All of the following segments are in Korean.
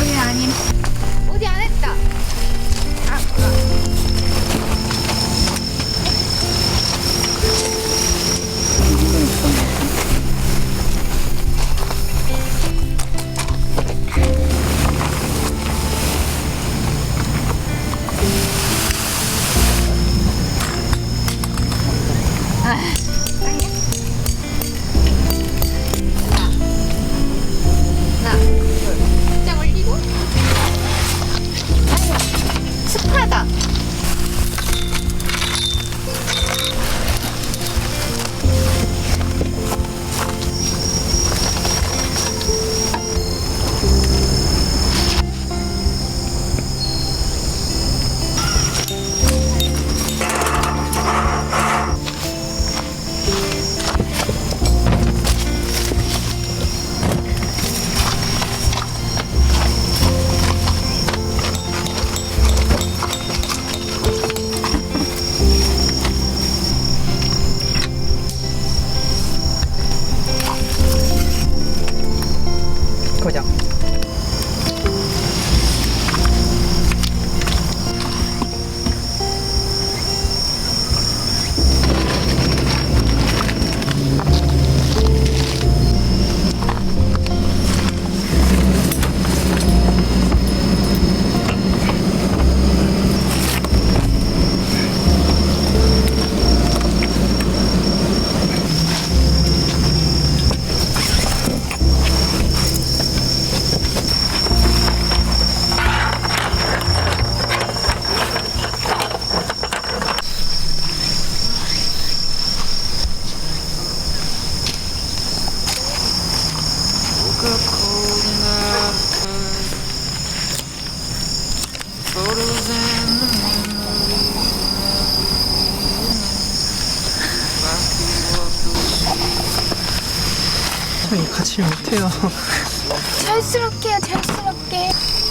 对呀、啊，你。 잘 못해요. 잘스럽게, 잘스럽게.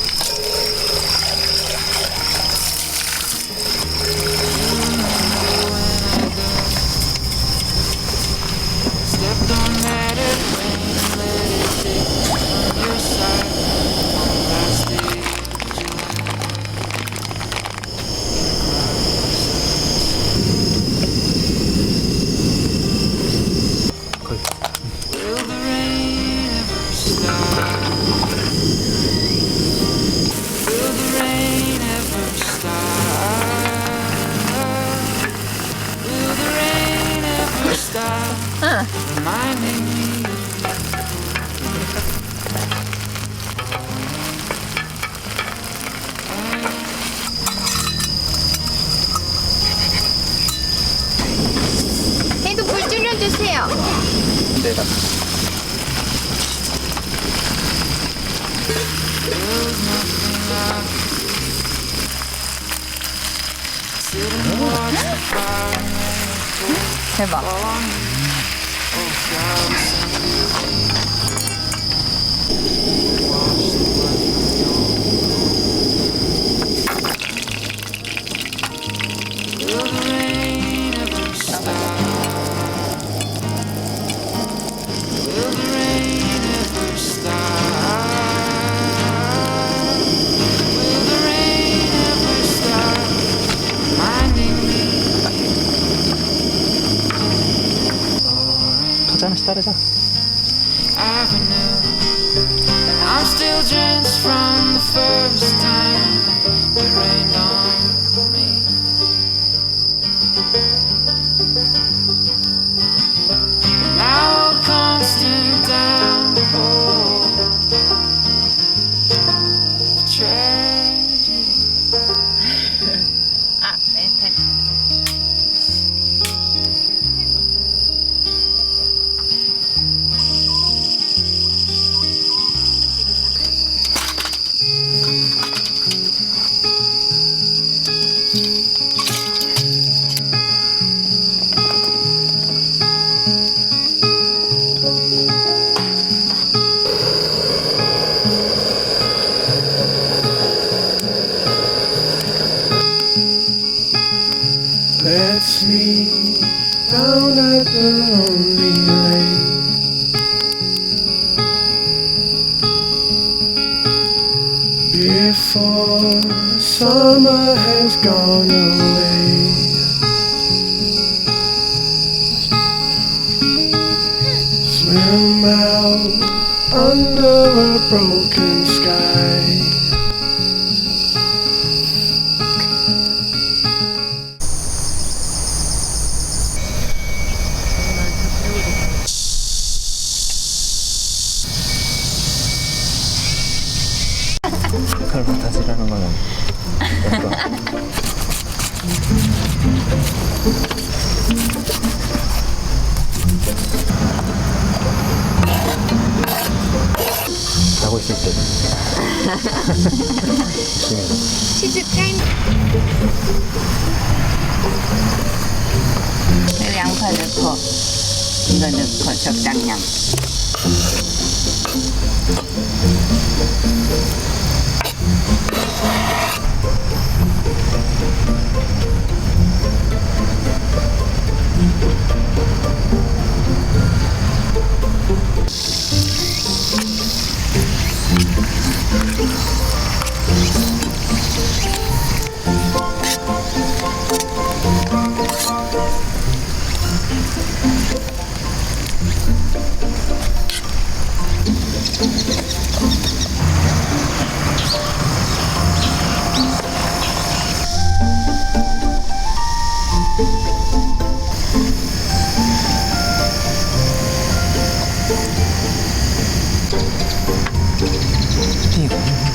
응. 해도 불 줄여주세요. 내가. 대박. chão. Sana, stara sa. I'm still drenched from the first time summer has gone away. 넣고 이거 넣고 적당량 屁